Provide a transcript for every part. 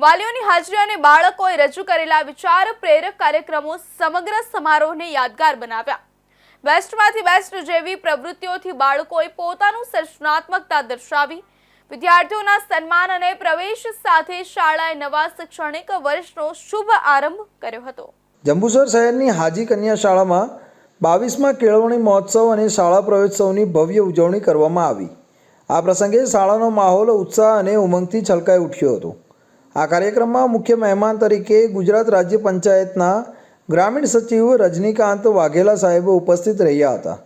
વાલીઓની હાજરી અને બાળકોએ રજૂ કરેલા વિચાર, પ્રેરક કાર્યક્રમો સમગ્ર સમારોહને યાદગાર બનાવ્યા. બેસ્ટમાંથી બેસ્ટ જેવી પ્રવૃત્તિઓથી બાળકોએ પોતાનું સર્જનાત્મકતા દર્શાવી. વિદ્યાર્થીઓના સન્માન અને પ્રવેશ સાથે શાળાએ નવા શૈક્ષણિક વર્ષનો શુભ આરંભ કર્યો હતો. જંબુસર શહેરની હાજી કન્યા શાળામાં બાવીસમાં કેળવણી મહોત્સવ અને શાળા પ્રવેશોત્સવની ભવ્ય ઉજવણી કરવામાં આવી. આ પ્રસંગે શાળાનો માહોલ ઉત્સાહ અને ઉમંગથી છલકાઈ ઉઠ્યો હતો. આ કાર્યક્રમમાં મુખ્ય મહેમાન તરીકે ગુજરાત રાજ્ય પંચાયતના ગ્રામીણ સચિવ રજનીકાંત વાઘેલા સાહેબો ઉપસ્થિત રહ્યા હતા.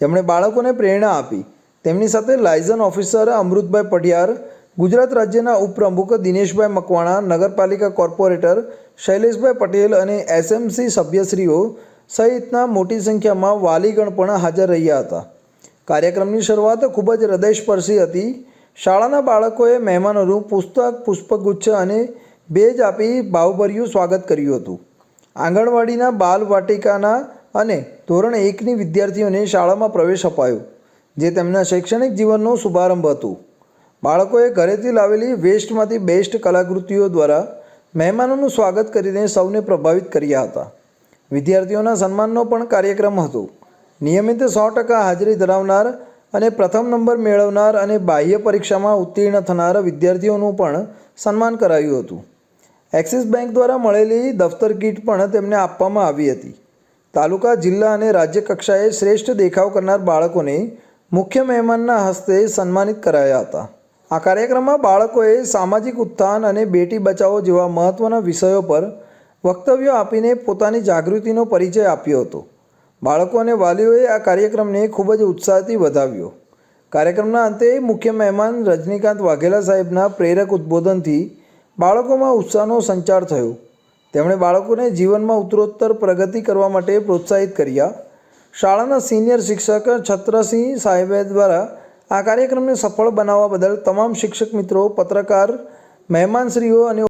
જેમણે બાળકોને પ્રેરણા આપી. તેમની સાથે લાયઝન ઓફિસર અમૃતભાઈ પઢિયાર, ગુજરાત રાજ્યના ઉપપ્રમુખ દિનેશભાઈ મકવાણા, નગરપાલિકા કોર્પોરેટર શૈલેષભાઈ પટેલ અને એસએમસી સભ્યશ્રીઓ સહિતના મોટી સંખ્યામાં વાલીગણ પણ હાજર રહ્યા હતા. કાર્યક્રમની શરૂઆત ખૂબ જ હૃદયસ્પર્શી હતી. શાળાના બાળકોએ મહેમાનોનું પુસ્તક, પુષ્પગુચ્છ અને બેજ આપી ભાવભર્યું સ્વાગત કર્યું હતું. આંગણવાડીના બાલ વાટિકાના અને ધોરણ એકની વિદ્યાર્થીઓને શાળામાં પ્રવેશ અપાયો, જે તેમના શૈક્ષણિક જીવનનો શુભારંભ હતું. બાળકોએ ઘરેથી લાવેલી વેસ્ટમાંથી બેસ્ટ કલાકૃતિઓ દ્વારા મહેમાનોનું સ્વાગત કરીને સૌને પ્રભાવિત કર્યા હતા. વિદ્યાર્થીઓના સન્માનનો પણ કાર્યક્રમ હતો. નિયમિત સો ટકા હાજરી ધરાવનાર અને પ્રથમ નંબર મેળવનાર અને બાહ્ય પરીક્ષામાં ઉત્તીર્ણ થનાર વિદ્યાર્થીઓનું પણ સન્માન કરાયું હતું. એક્સિસ બેંક દ્વારા મળેલી દફતર કીટ પણ તેમને આપવામાં આવી હતી. તાલુકા, જિલ્લા અને રાજ્ય કક્ષાએ શ્રેષ્ઠ દેખાવ કરનાર બાળકોને મુખ્ય મહેમાનના હસ્તે સન્માનિત કરાયા હતા. આ કાર્યક્રમમાં બાળકોએ સામાજિક ઉત્થાન અને બેટી બચાવો જેવા મહત્ત્વના વિષયો પર વક્તવ્યો આપીને પોતાની જાગૃતિનો પરિચય આપ્યો હતો. બાળકો અને વાલીઓએ આ કાર્યક્રમને ખૂબ જ ઉત્સાહથી વધાવ્યો. કાર્યક્રમના અંતે મુખ્ય મહેમાન રજનીકાંત વાઘેલા સાહેબના પ્રેરક ઉદ્બોધનથી બાળકોમાં ઉત્સાહનો સંચાર થયો. તેમણે બાળકોને જીવનમાં ઉત્તરોત્તર પ્રગતિ કરવા માટે પ્રોત્સાહિત કર્યા. શાળાના સિનિયર શિક્ષક છત્રસિંહ સાહેબે દ્વારા આ કાર્યક્રમને સફળ બનાવવા બદલ તમામ શિક્ષક મિત્રો, પત્રકાર, મહેમાનશ્રીઓ અને